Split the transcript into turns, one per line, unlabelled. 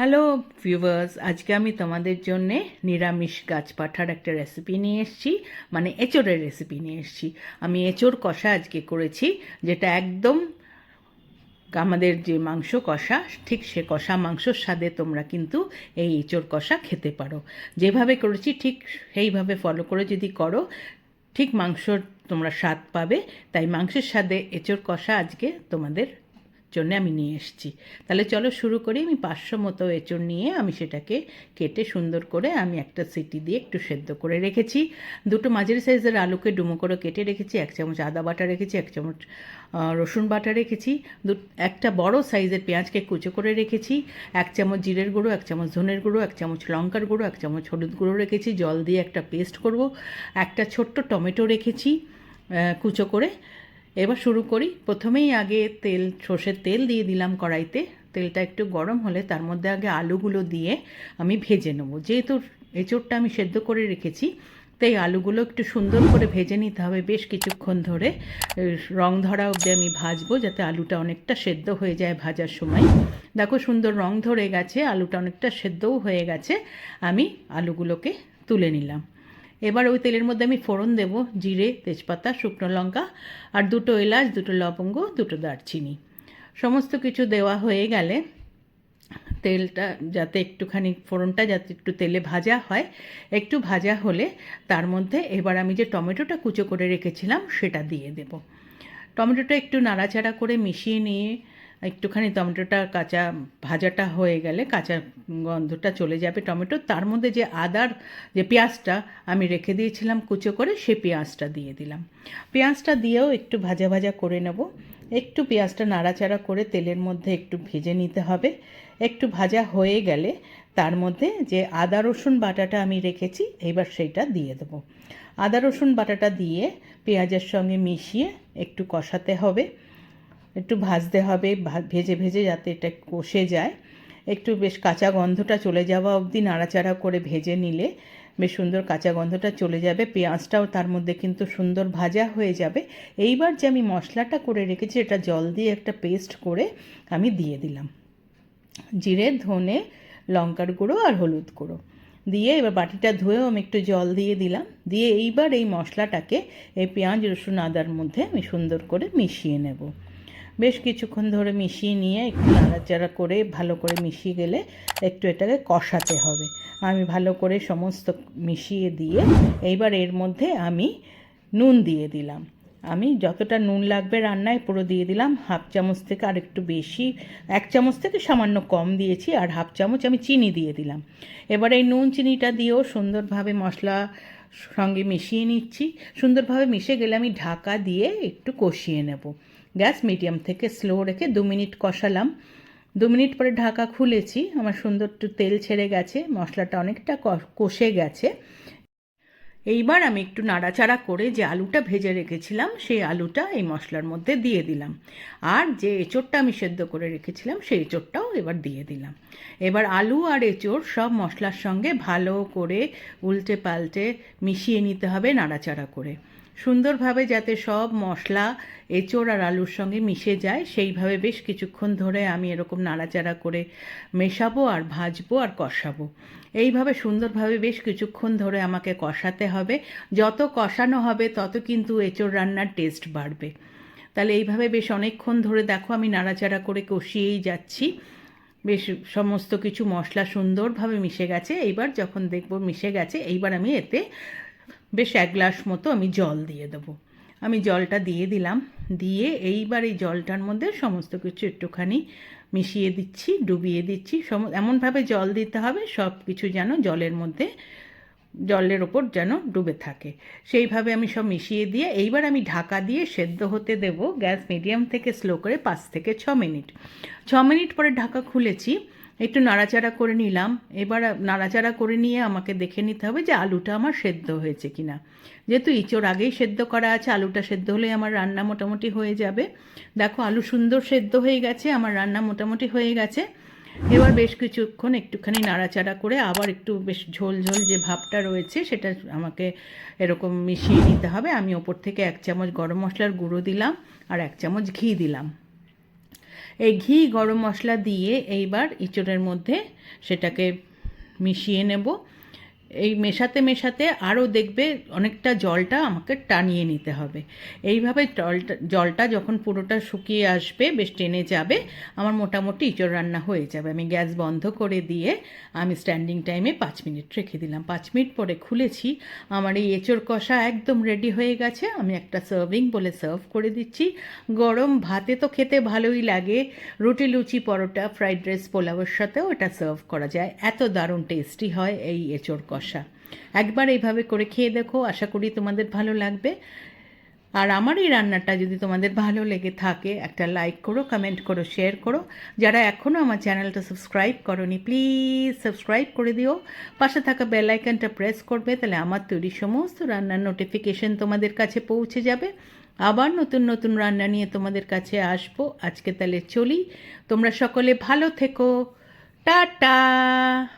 Hello viewers আজকে আমি তোমাদের জন্যে নিরামিষ গাছ পাঠার একটা রেসিপি নিয়ে এসেছি। মানে এঁচোড়ের রেসিপি নিয়ে এসেছি। আমি এঁচোড় কষা আজকে করেছি, যেটা একদম আমাদের যে মাংস কষা, ঠিক সে কষা মাংসর স্বাদে তোমরা কিন্তু এই এঁচোড় কষা খেতে পারো। যেভাবে করেছি, ঠিক সেইভাবে ফলো করে যদি করো, ঠিক মাংসর তোমরা স্বাদ পাবে। তাই মাংসের স্বাদে এঁচোড় কষা আজকে তোমাদের জন্য আমি নিয়ে এসেছি। তাহলে চলো শুরু করি, আমি পাঁচশো মতো এঁচড় নিয়ে আমি সেটাকে কেটে সুন্দর করে আমি একটা সিটি দিয়ে একটু সেদ্ধ করে রেখেছি। দুটো মাঝারি সাইজের আলুকে ডুমো করে কেটে রেখেছি, এক চামচ আদা বাটা রেখেছি, এক চামচ রসুন বাটা রেখেছি। দু, একটা বড় সাইজের পেঁয়াজকে কুচো করে রেখেছি, এক চামচ জিরের গুঁড়ো, এক চামচ ধনের গুঁড়ো, এক চামচ লঙ্কার গুঁড়ো, এক চামচ হলুদ গুঁড়ো রেখেছি। জল দিয়ে একটা পেস্ট করব। একটা ছোট্ট টমেটো রেখেছি কুচো করে। এবার শুরু করি। প্রথমেই আগে তেল, সর্ষের তেল দিয়ে দিলাম কড়াইতে। তেলটা একটু গরম হলে তার মধ্যে আগে আলুগুলো দিয়ে আমি ভেজে নেব। যেহেতু এঁচোড়টা আমি সেদ্ধ করে রেখেছি, তাই আলুগুলো একটু সুন্দর করে ভেজে নিতে হবে বেশ কিছুক্ষণ ধরে। রং ধরা অবধি আমি ভাজবো যাতে আলুটা অনেকটা সেদ্ধ হয়ে যায় ভাজার সময়। দেখো সুন্দর রং ধরে গেছে, আলুটা অনেকটা সেদ্ধও হয়ে গেছে। আমি আলুগুলোকে তুলে নিলাম। এবার ওই তেলের মধ্যে আমি ফোড়ন দেব, জিরে, তেজপাতা, শুকনো লঙ্কা আর দুটো এলাচ, দুটো লবঙ্গ, দুটো দারচিনি। সমস্ত কিছু দেওয়া হয়ে গেলে তেলটা যাতে একটুখানি, ফোড়নটা যাতে একটু তেলে ভাজা হয়, একটু ভাজা হলে তার মধ্যে এবার আমি যে টমেটোটা কুচো করে রেখেছিলাম সেটা দিয়ে দেব। টমেটোটা একটু নাড়াচাড়া করে মিশিয়ে নিয়ে একটুখানি টমেটোটা কাঁচা ভাজাটা হয়ে গেলে কাঁচা গন্ধটা চলে যাবে টমেটো। তার মধ্যে যে আদার যে পেঁয়াজটা আমি রেখে দিয়েছিলাম কুচো করে, সে পেঁয়াজটা দিয়ে দিলাম। পেঁয়াজটা দিয়েও একটু ভাজা ভাজা করে নেব। একটু পেঁয়াজটা নাড়াচাড়া করে তেলের মধ্যে একটু ভেজে নিতে হবে। একটু ভাজা হয়ে গেলে তার মধ্যে যে আদা, রসুন বাটাটা আমি রেখেছি, এবার সেইটা দিয়ে দেবো। আদা, রসুন বাটাটা দিয়ে পেঁয়াজের সঙ্গে মিশিয়ে একটু কষাতে হবে। একটু ভাজতে হবে ভেজে ভেজে যাতে এটা কষে যায়। একটু বেশ কাঁচা গন্ধটা চলে যাওয়া অবধি নাড়াচাড়া করে ভেজে নিলে বেশ সুন্দর কাঁচা গন্ধটা চলে যাবে। পেঁয়াজটাও তার মধ্যে কিন্তু সুন্দর ভাজা হয়ে যাবে। এইবার যে আমি মশলাটা করে রেখেছি, এটা জল দিয়ে একটা পেস্ট করে আমি দিয়ে দিলাম। জিরে, ধনে, লঙ্কার গুঁড়ো আর হলুদ গুঁড়ো। দিয়ে এবার বাটিটা ধুয়েও আমি একটু জল দিয়ে দিলাম। দিয়ে এইবার এই মশলাটাকে, এই পেঁয়াজ, রসুন, আদার মধ্যে আমি সুন্দর করে মিশিয়ে নেব। বেশ কিছুক্ষণ ধরে মিশিয়ে নিয়ে একটু নাড়াচাড়া করে, ভালো করে মিশিয়ে গেলে একটু এটাকে কষাতে হবে। আমি ভালো করে সমস্ত মিশিয়ে দিয়ে এইবার এর মধ্যে আমি নুন দিয়ে দিলাম। আমি যতটা নুন লাগবে রান্নায় পুরো দিয়ে দিলাম। হাফ চামচ থেকে আর একটু বেশি, এক চামচ থেকে সামান্য কম দিয়েছি আর হাফ চামচ আমি চিনি দিয়ে দিলাম। এবার এই নুন চিনিটা দিয়েও সুন্দরভাবে মশলা সঙ্গে মিশিয়ে নিচ্ছি। সুন্দরভাবে মিশে গেলে আমি ঢাকা দিয়ে একটু কষিয়ে নেব। গ্যাস মিডিয়াম থেকে স্লো রেখে দু মিনিট কষালাম। দু মিনিট পরে ঢাকা খুলেছি। আমার সুন্দর একটু তেল ছেড়ে গেছে, মশলাটা অনেকটা কষে গেছে। এইবার আমি একটু নাড়াচাড়া করে যে আলুটা ভেজে রেখেছিলাম, সেই আলুটা এই মশলার মধ্যে দিয়ে দিলাম। আর যে এঁচোড়টা আমি সেদ্ধ করে রেখেছিলাম, সেই এঁচোড়টাও এবার দিয়ে দিলাম। এবার আলু আর এঁচোড় সব মশলার সঙ্গে ভালো করে উল্টে পাল্টে মিশিয়ে নিতে হবে নাড়াচাড়া করে। সুন্দরভাবে যাতে সব মশলা, এঁচোড় আর আলুর সঙ্গে মিশে যায়, সেইভাবে বেশ কিছুক্ষণ ধরে আমি এরকম নাড়াচাড়া করে মেশাবো আর ভাজবো আর কষাবো। এইভাবে সুন্দরভাবে বেশ কিছুক্ষণ ধরে আমাকে কষাতে হবে। যত কষানো হবে, তত কিন্তু এঁচোড় রান্নার টেস্ট বাড়বে। তাহলে এইভাবে বেশ অনেকক্ষণ ধরে দেখো আমি নাড়াচাড়া করে কষিয়েই যাচ্ছি। বেশ সমস্ত কিছু মশলা সুন্দরভাবে মিশে গেছে। এইবার যখন দেখব মিশে গেছে, এইবার আমি এতে বেশ এক গ্লাস মতো আমি জল দিয়ে দেবো। আমি জলটা দিয়ে দিলাম। দিয়ে এইবার এই জলটার মধ্যে সমস্ত কিছু একটুখানি মিশিয়ে দিচ্ছি, ডুবিয়ে দিচ্ছি। সম, এমনভাবে জল দিতে হবে, সব কিছু যেন জলের মধ্যে, জলের ওপর যেন ডুবে থাকে। সেইভাবে আমি সব মিশিয়ে দিয়ে এইবার আমি ঢাকা দিয়ে সেদ্ধ হতে দেব গ্যাস মিডিয়াম থেকে স্লো করে পাঁচ থেকে ছ মিনিট। ছ মিনিট পরে ঢাকা খুলেছি। একটু নাড়াচাড়া করে নিলাম। এবার নাড়াচাড়া করে নিয়ে আমাকে দেখে নিতে হবে যে আলুটা আমার সেদ্ধ হয়েছে কি না যেহেতু ইঁচড় আগেই সেদ্ধ করা আছে, আলুটা সেদ্ধ হলে আমার রান্না মোটামুটি হয়ে যাবে। দেখো, আলু সুন্দর সেদ্ধ হয়ে গেছে, আমার রান্না মোটামুটি হয়ে গেছে। এবার বেশ কিছুক্ষণ একটুখানি নাড়াচাড়া করে আবার একটু বেশ ঝোল ঝোল যে ভাবটা রয়েছে, সেটা আমাকে এরকম মিশিয়ে নিতে হবে। আমি ওপর থেকে এক চামচ গরম মশলার গুঁড়ো দিলাম আর এক চামচ ঘি দিলাম। এই ঘি গরম মশলা দিয়ে এইবার ইঁচড়ের মধ্যে সেটাকে মিশিয়ে নেব। এই মেশাতে মেশাতে আরও দেখবে অনেকটা জলটা আমাকে টানিয়ে নিতে হবে। এইভাবে জলটা জলটা যখন পুরোটা শুকিয়ে আসবে, বেশ টেনে যাবে, আমার মোটামুটি ইঁচড় রান্না হয়ে যাবে। আমি গ্যাস বন্ধ করে দিয়ে আমি স্ট্যান্ডিং টাইমে পাঁচ মিনিট রেখে দিলাম। পাঁচ মিনিট পরে খুলেছি, আমার এই এঁচড় কষা একদম রেডি হয়ে গেছে। আমি একটা সার্ভিং বলে সার্ভ করে দিচ্ছি। গরম ভাতে তো খেতে ভালোই লাগে। রুটি, লুচি, পরোটা ফ্রাইড রাইস পোলাওয়ের সাথেও এটা সার্ভ করা যায়। এত দারুণ টেস্টি হয় এই এঁচড় কষা। একবার এইভাবে করে খেয়ে দেখো, আশা করি তোমাদের ভালো লাগবে। আর আমার এই রান্নাটা যদি তোমাদের ভালো লেগে থাকে, একটা লাইক করো কমেন্ট করো শেয়ার করো। যারা এখনও আমার চ্যানেলটা সাবস্ক্রাইব করনি প্লিজ সাবস্ক্রাইব করে দিও। পাশে থাকা বেল আইকনটা প্রেস করবে, তাহলে আমার তৈরি সমস্ত রান্নার নোটিফিকেশন তোমাদের কাছে পৌঁছে যাবে। আবার নতুন নতুন রান্না নিয়ে তোমাদের কাছে আসব। আজকে তাহলে চলি। তোমরা সকলে ভালো থেকো। টাটা!